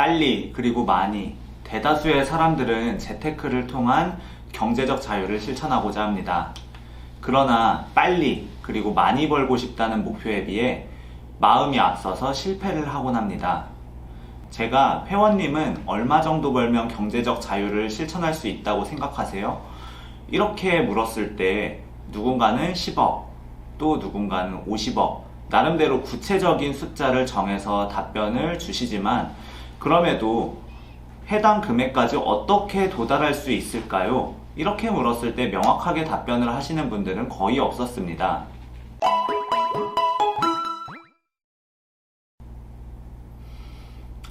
빨리 그리고 많이 대다수의 사람들은 재테크를 통한 경제적 자유를 실천하고자 합니다. 그러나 빨리 그리고 많이 벌고 싶다는 목표에 비해 마음이 앞서서 실패를 하곤 합니다. 제가 회원님은 얼마 정도 벌면 경제적 자유를 실천할 수 있다고 생각하세요? 이렇게 물었을 때 누군가는 10억, 또 누군가는 50억, 나름대로 구체적인 숫자를 정해서 답변을 주시지만 그럼에도 해당 금액까지 어떻게 도달할 수 있을까요? 이렇게 물었을 때 명확하게 답변을 하시는 분들은 거의 없었습니다.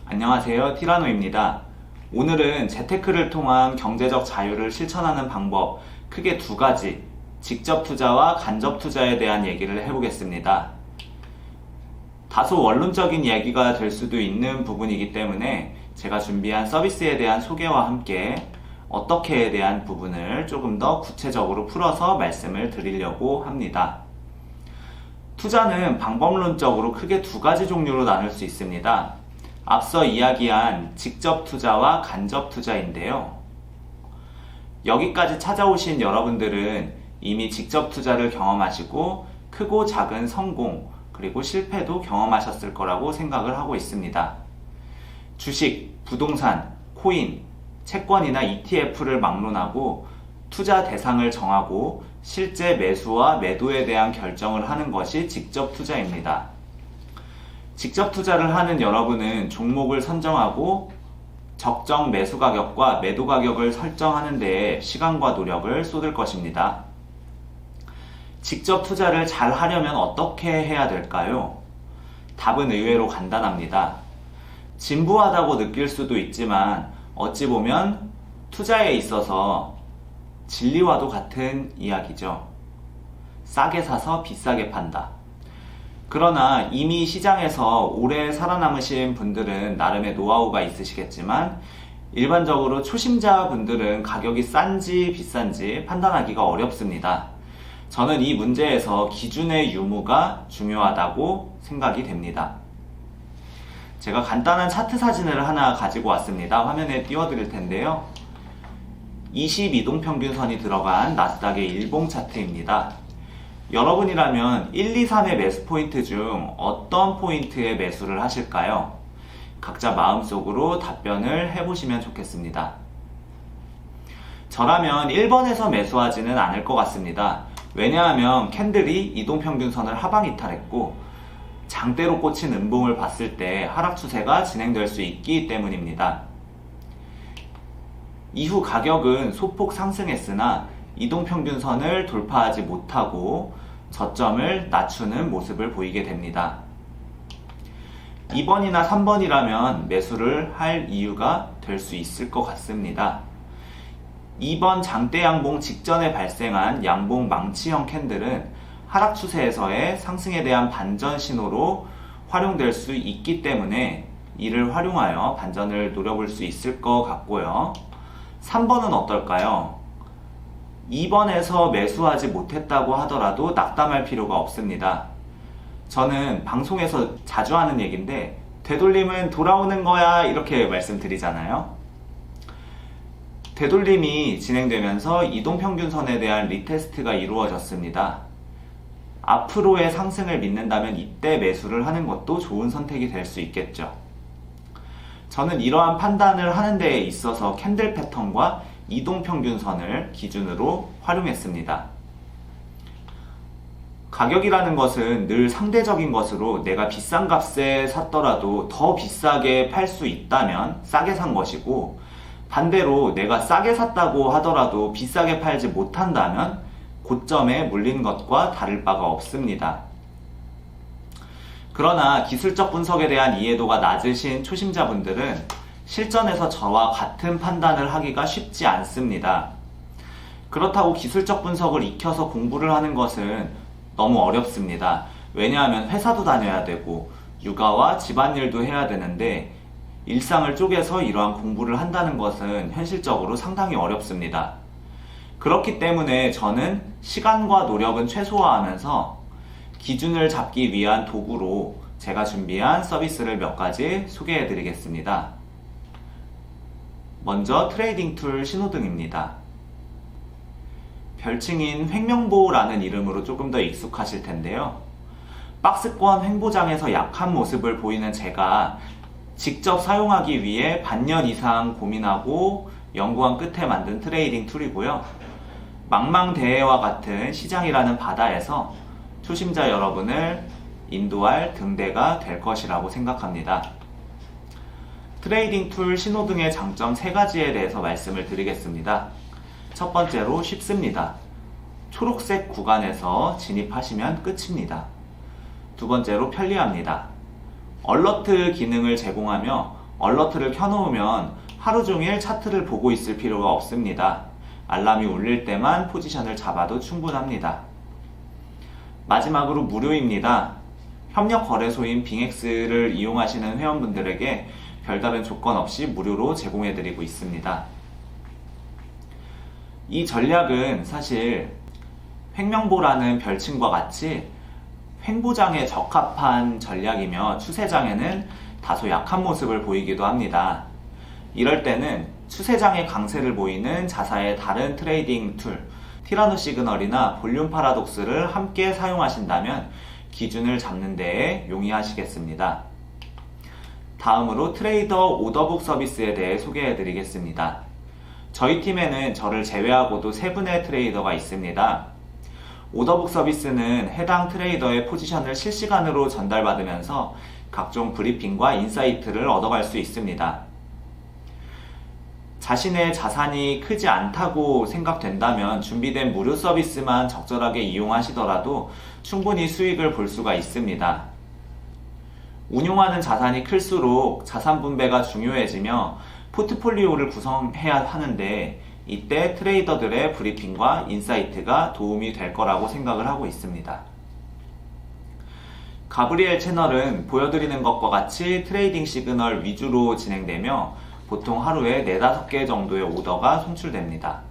안녕하세요. 티라노입니다. 오늘은 재테크를 통한 경제적 자유를 실천하는 방법, 크게 두 가지, 직접 투자와 간접 투자에 대한 얘기를 해보겠습니다. 다소 원론적인 얘기가 될 수도 있는 부분이기 때문에 제가 준비한 서비스에 대한 소개와 함께 어떻게에 대한 부분을 조금 더 구체적으로 풀어서 말씀을 드리려고 합니다. 투자는 방법론적으로 크게 두 가지 종류로 나눌 수 있습니다. 앞서 이야기한 직접 투자와 간접 투자인데요. 여기까지 찾아오신 여러분들은 이미 직접 투자를 경험하시고 크고 작은 성공 그리고 실패도 경험하셨을 거라고 생각을 하고 있습니다. 주식, 부동산, 코인, 채권이나 ETF를 막론하고 투자 대상을 정하고 실제 매수와 매도에 대한 결정을 하는 것이 직접 투자입니다. 직접 투자를 하는 여러분은 종목을 선정하고 적정 매수 가격과 매도 가격을 설정하는 데에 시간과 노력을 쏟을 것입니다. 직접 투자를 잘 하려면 어떻게 해야 될까요? 답은 의외로 간단합니다. 진부하다고 느낄 수도 있지만 어찌 보면 투자에 있어서 진리와도 같은 이야기죠. 싸게 사서 비싸게 판다. 그러나 이미 시장에서 오래 살아남으신 분들은 나름의 노하우가 있으시겠지만 일반적으로 초심자 분들은 가격이 싼지 비싼지 판단하기가 어렵습니다. 저는 이 문제에서 기준의 유무가 중요하다고 생각이 됩니다. 제가 간단한 차트 사진을 하나 가지고 왔습니다. 화면에 띄워드릴 텐데요. 22동 평균선이 들어간 나스닥의 일봉 차트입니다. 여러분이라면 1, 2, 3의 매수 포인트 중 어떤 포인트에 매수를 하실까요? 각자 마음속으로 답변을 해보시면 좋겠습니다. 저라면 1번에서 매수하지는 않을 것 같습니다. 왜냐하면 캔들이 이동평균선을 하방 이탈했고 장대로 꽂힌 음봉을 봤을 때 하락 추세가 진행될 수 있기 때문입니다. 이후 가격은 소폭 상승했으나 이동평균선을 돌파하지 못하고 저점을 낮추는 모습을 보이게 됩니다. 2번이나 3번이라면 매수를 할 이유가 될 수 있을 것 같습니다. 2번 장대 양봉 직전에 발생한 양봉 망치형 캔들은 하락 추세에서의 상승에 대한 반전 신호로 활용될 수 있기 때문에 이를 활용하여 반전을 노려볼 수 있을 것 같고요. 3번은 어떨까요? 2번에서 매수하지 못했다고 하더라도 낙담할 필요가 없습니다. 저는 방송에서 자주 하는 얘기인데 되돌림은 돌아오는 거야 이렇게 말씀드리잖아요. 되돌림이 진행되면서 이동평균선에 대한 리테스트가 이루어졌습니다. 앞으로의 상승을 믿는다면 이때 매수를 하는 것도 좋은 선택이 될 수 있겠죠. 저는 이러한 판단을 하는 데에 있어서 캔들 패턴과 이동평균선을 기준으로 활용했습니다. 가격이라는 것은 늘 상대적인 것으로 내가 비싼 값에 샀더라도 더 비싸게 팔 수 있다면 싸게 산 것이고 반대로 내가 싸게 샀다고 하더라도 비싸게 팔지 못한다면 고점에 물린 것과 다를 바가 없습니다. 그러나 기술적 분석에 대한 이해도가 낮으신 초심자분들은 실전에서 저와 같은 판단을 하기가 쉽지 않습니다. 그렇다고 기술적 분석을 익혀서 공부를 하는 것은 너무 어렵습니다. 왜냐하면 회사도 다녀야 되고 육아와 집안일도 해야 되는데 일상을 쪼개서 이러한 공부를 한다는 것은 현실적으로 상당히 어렵습니다. 그렇기 때문에 저는 시간과 노력은 최소화하면서 기준을 잡기 위한 도구로 제가 준비한 서비스를 몇 가지 소개해 드리겠습니다. 먼저 트레이딩 툴 신호등입니다. 별칭인 횡명보라는 이름으로 조금 더 익숙하실 텐데요. 박스권 횡보장에서 약한 모습을 보이는 제가 직접 사용하기 위해 반년 이상 고민하고 연구한 끝에 만든 트레이딩 툴이고요. 망망대해와 같은 시장이라는 바다에서 초심자 여러분을 인도할 등대가 될 것이라고 생각합니다. 트레이딩 툴 신호등의 장점 세 가지에 대해서 말씀을 드리겠습니다. 첫 번째로 쉽습니다. 초록색 구간에서 진입하시면 끝입니다. 두 번째로 편리합니다. 얼러트 기능을 제공하며 얼러트를 켜놓으면 하루 종일 차트를 보고 있을 필요가 없습니다. 알람이 울릴 때만 포지션을 잡아도 충분합니다. 마지막으로 무료입니다. 협력 거래소인 빙엑스를 이용하시는 회원분들에게 별다른 조건 없이 무료로 제공해드리고 있습니다. 이 전략은 사실 횡명보라는 별칭과 같이 횡보장에 적합한 전략이며 추세장에는 다소 약한 모습을 보이기도 합니다. 이럴 때는 추세장의 강세를 보이는 자사의 다른 트레이딩 툴, 티라노 시그널이나 볼륨 파라독스를 함께 사용하신다면 기준을 잡는 데에 용이하시겠습니다. 다음으로 트레이더 오더북 서비스에 대해 소개해 드리겠습니다. 저희 팀에는 저를 제외하고도 세 분의 트레이더가 있습니다. 오더북 서비스는 해당 트레이더의 포지션을 실시간으로 전달받으면서 각종 브리핑과 인사이트를 얻어갈 수 있습니다. 자신의 자산이 크지 않다고 생각된다면 준비된 무료 서비스만 적절하게 이용하시더라도 충분히 수익을 볼 수가 있습니다. 운용하는 자산이 클수록 자산 분배가 중요해지며 포트폴리오를 구성해야 하는데 이때 트레이더들의 브리핑과 인사이트가 도움이 될 거라고 생각을 하고 있습니다. 가브리엘 채널은 보여드리는 것과 같이 트레이딩 시그널 위주로 진행되며 보통 하루에 4, 5개 정도의 오더가 송출됩니다.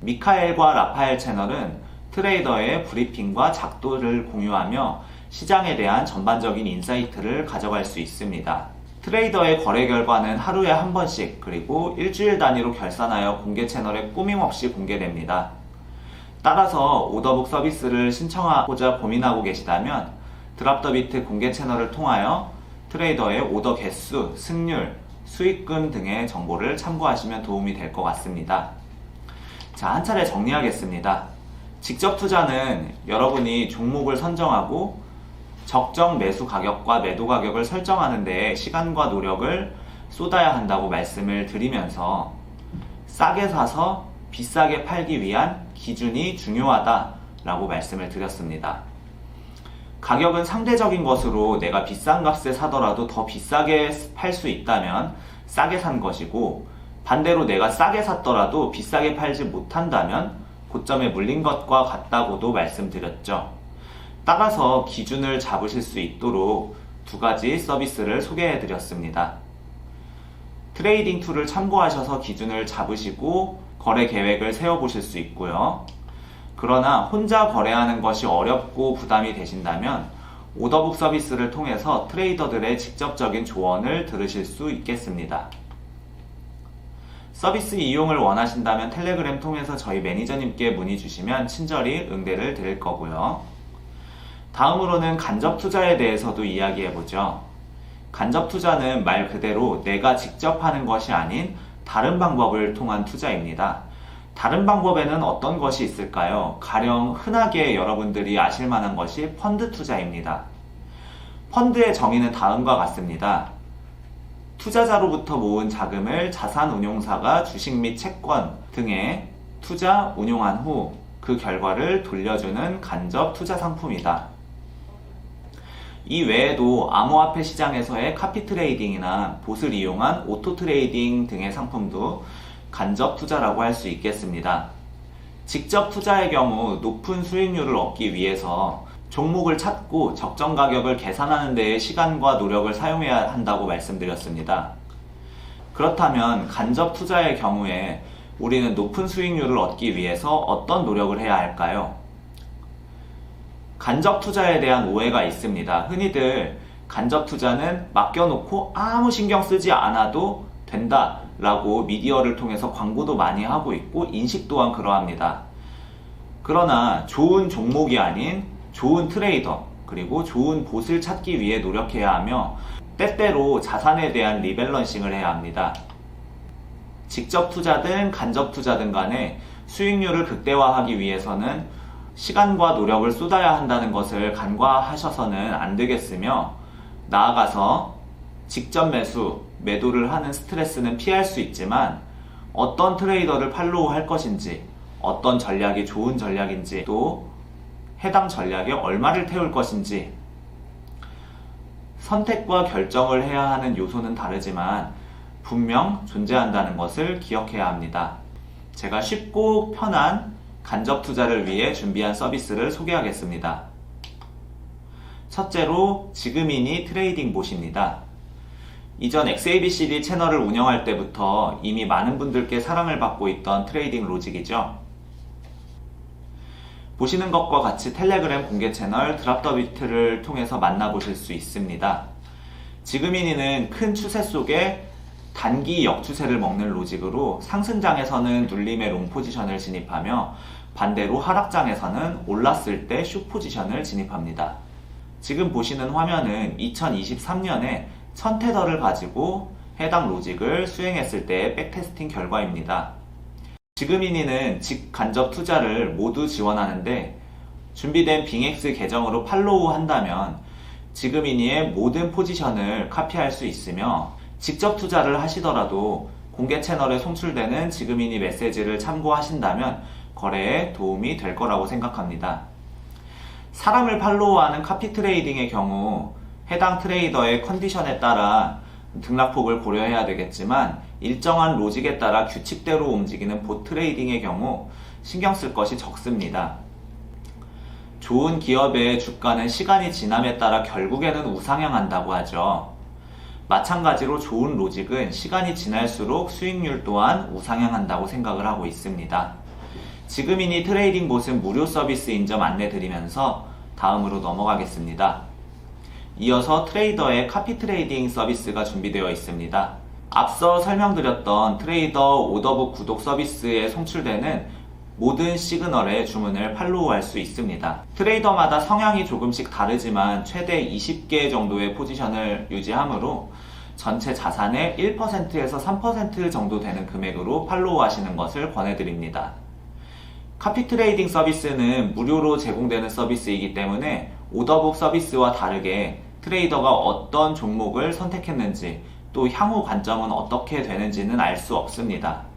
미카엘과 라파엘 채널은 트레이더의 브리핑과 작도를 공유하며 시장에 대한 전반적인 인사이트를 가져갈 수 있습니다. 트레이더의 거래 결과는 하루에 한 번씩 그리고 일주일 단위로 결산하여 공개 채널에 꾸밈없이 공개됩니다. 따라서 오더북 서비스를 신청하고자 고민하고 계시다면 드랍더비트 공개 채널을 통하여 트레이더의 오더 개수, 승률, 수익금 등의 정보를 참고하시면 도움이 될 것 같습니다. 자, 한 차례 정리하겠습니다. 직접 투자는 여러분이 종목을 선정하고 적정 매수 가격과 매도 가격을 설정하는 데 시간과 노력을 쏟아야 한다고 말씀을 드리면서 싸게 사서 비싸게 팔기 위한 기준이 중요하다라고 말씀을 드렸습니다. 가격은 상대적인 것으로 내가 비싼 값에 사더라도 더 비싸게 팔 수 있다면 싸게 산 것이고 반대로 내가 싸게 샀더라도 비싸게 팔지 못한다면 고점에 물린 것과 같다고도 말씀드렸죠. 따라서 기준을 잡으실 수 있도록 두 가지 서비스를 소개해 드렸습니다. 트레이딩 툴을 참고하셔서 기준을 잡으시고 거래 계획을 세워 보실 수 있고요. 그러나 혼자 거래하는 것이 어렵고 부담이 되신다면 오더북 서비스를 통해서 트레이더들의 직접적인 조언을 들으실 수 있겠습니다. 서비스 이용을 원하신다면 텔레그램 통해서 저희 매니저님께 문의 주시면 친절히 응대를 드릴 거고요. 다음으로는 간접 투자에 대해서도 이야기해 보죠. 간접 투자는 말 그대로 내가 직접 하는 것이 아닌 다른 방법을 통한 투자입니다. 다른 방법에는 어떤 것이 있을까요? 가령 흔하게 여러분들이 아실 만한 것이 펀드 투자입니다. 펀드의 정의는 다음과 같습니다. 투자자로부터 모은 자금을 자산 운용사가 주식 및 채권 등에 투자, 운용한 후 그 결과를 돌려주는 간접 투자 상품이다. 이 외에도 암호화폐 시장에서의 카피 트레이딩이나 봇을 이용한 오토 트레이딩 등의 상품도 간접 투자라고 할 수 있겠습니다. 직접 투자의 경우 높은 수익률을 얻기 위해서 종목을 찾고 적정 가격을 계산하는 데에 시간과 노력을 사용해야 한다고 말씀드렸습니다. 그렇다면 간접 투자의 경우에 우리는 높은 수익률을 얻기 위해서 어떤 노력을 해야 할까요? 간접 투자에 대한 오해가 있습니다. 흔히들 간접 투자는 맡겨놓고 아무 신경 쓰지 않아도 된다 라고 미디어를 통해서 광고도 많이 하고 있고 인식 또한 그러합니다. 그러나 좋은 종목이 아닌 좋은 트레이더 그리고 좋은 봇을 찾기 위해 노력해야 하며 때때로 자산에 대한 리밸런싱을 해야 합니다. 직접 투자든 간접 투자든 간에 수익률을 극대화하기 위해서는 시간과 노력을 쏟아야 한다는 것을 간과하셔서는 안 되겠으며 나아가서 직접 매수, 매도를 하는 스트레스는 피할 수 있지만 어떤 트레이더를 팔로우 할 것인지 어떤 전략이 좋은 전략인지 또 해당 전략에 얼마를 태울 것인지 선택과 결정을 해야 하는 요소는 다르지만 분명 존재한다는 것을 기억해야 합니다. 제가 쉽고 편한 간접 투자를 위해 준비한 서비스를 소개하겠습니다. 첫째로 지금이니 트레이딩 봇입니다. 이전 XABCD 채널을 운영할 때부터 이미 많은 분들께 사랑을 받고 있던 트레이딩 로직이죠. 보시는 것과 같이 텔레그램 공개 채널 드랍더 비트를 통해서 만나보실 수 있습니다. 지금이니는 큰 추세 속에 단기 역추세를 먹는 로직으로 상승장에서는 눌림의 롱 포지션을 진입하며 반대로 하락장에서는 올랐을 때 숏 포지션을 진입합니다. 지금 보시는 화면은 2023년에 1000테더를 가지고 해당 로직을 수행했을 때의 백테스팅 결과입니다. 지금이니는 직간접 투자를 모두 지원하는데 준비된 빙엑스 계정으로 팔로우 한다면 지금이니의 모든 포지션을 카피할 수 있으며 직접 투자를 하시더라도 공개 채널에 송출되는 지금이니 메시지를 참고하신다면 거래에 도움이 될 거라고 생각합니다. 사람을 팔로우하는 카피 트레이딩의 경우 해당 트레이더의 컨디션에 따라 등락폭을 고려해야 되겠지만 일정한 로직에 따라 규칙대로 움직이는 봇 트레이딩의 경우 신경 쓸 것이 적습니다. 좋은 기업의 주가는 시간이 지남에 따라 결국에는 우상향한다고 하죠. 마찬가지로 좋은 로직은 시간이 지날수록 수익률 또한 우상향한다고 생각을 하고 있습니다. 지금이니 트레이딩 봇은 무료 서비스인 점 안내 드리면서 다음으로 넘어가겠습니다. 이어서 트레이더의 카피 트레이딩 서비스가 준비되어 있습니다. 앞서 설명드렸던 트레이더 오더북 구독 서비스에 송출되는 모든 시그널의 주문을 팔로우할 수 있습니다. 트레이더마다 성향이 조금씩 다르지만 최대 20개 정도의 포지션을 유지하므로 전체 자산의 1%에서 3% 정도 되는 금액으로 팔로우 하시는 것을 권해드립니다. 카피 트레이딩 서비스는 무료로 제공되는 서비스이기 때문에 오더북 서비스와 다르게 트레이더가 어떤 종목을 선택했는지 또 향후 관점은 어떻게 되는지는 알 수 없습니다.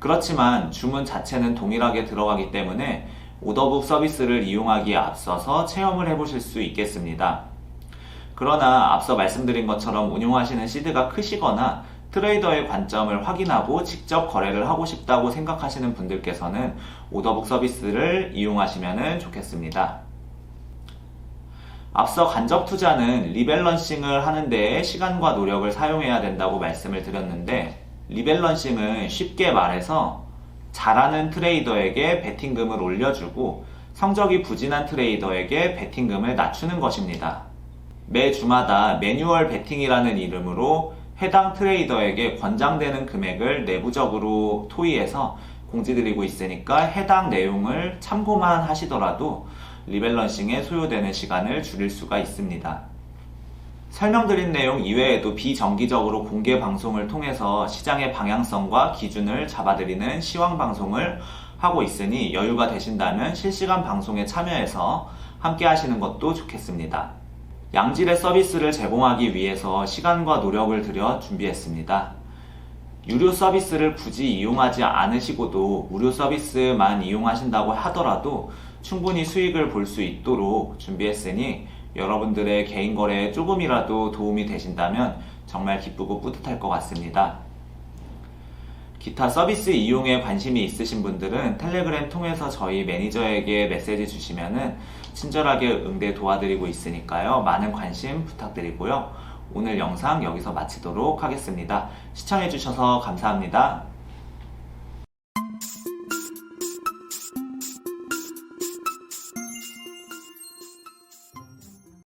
그렇지만 주문 자체는 동일하게 들어가기 때문에 오더북 서비스를 이용하기에 앞서서 체험을 해보실 수 있겠습니다. 그러나 앞서 말씀드린 것처럼 운용하시는 시드가 크시거나 트레이더의 관점을 확인하고 직접 거래를 하고 싶다고 생각하시는 분들께서는 오더북 서비스를 이용하시면 좋겠습니다. 앞서 간접 투자는 리밸런싱을 하는 데 시간과 노력을 사용해야 된다고 말씀을 드렸는데 리밸런싱은 쉽게 말해서 잘하는 트레이더에게 베팅금을 올려주고 성적이 부진한 트레이더에게 베팅금을 낮추는 것입니다. 매 주마다 매뉴얼 베팅이라는 이름으로 해당 트레이더에게 권장되는 금액을 내부적으로 토의해서 공지드리고 있으니까 해당 내용을 참고만 하시더라도 리밸런싱에 소요되는 시간을 줄일 수가 있습니다. 설명드린 내용 이외에도 비정기적으로 공개 방송을 통해서 시장의 방향성과 기준을 잡아드리는 시황 방송을 하고 있으니 여유가 되신다면 실시간 방송에 참여해서 함께 하시는 것도 좋겠습니다. 양질의 서비스를 제공하기 위해서 시간과 노력을 들여 준비했습니다. 유료 서비스를 굳이 이용하지 않으시고도 무료 서비스만 이용하신다고 하더라도 충분히 수익을 볼 수 있도록 준비했으니 여러분들의 개인 거래에 조금이라도 도움이 되신다면 정말 기쁘고 뿌듯할 것 같습니다. 기타 서비스 이용에 관심이 있으신 분들은 텔레그램 통해서 저희 매니저에게 메시지 주시면은 친절하게 응대 도와드리고 있으니까요. 많은 관심 부탁드리고요. 오늘 영상 여기서 마치도록 하겠습니다. 시청해주셔서 감사합니다.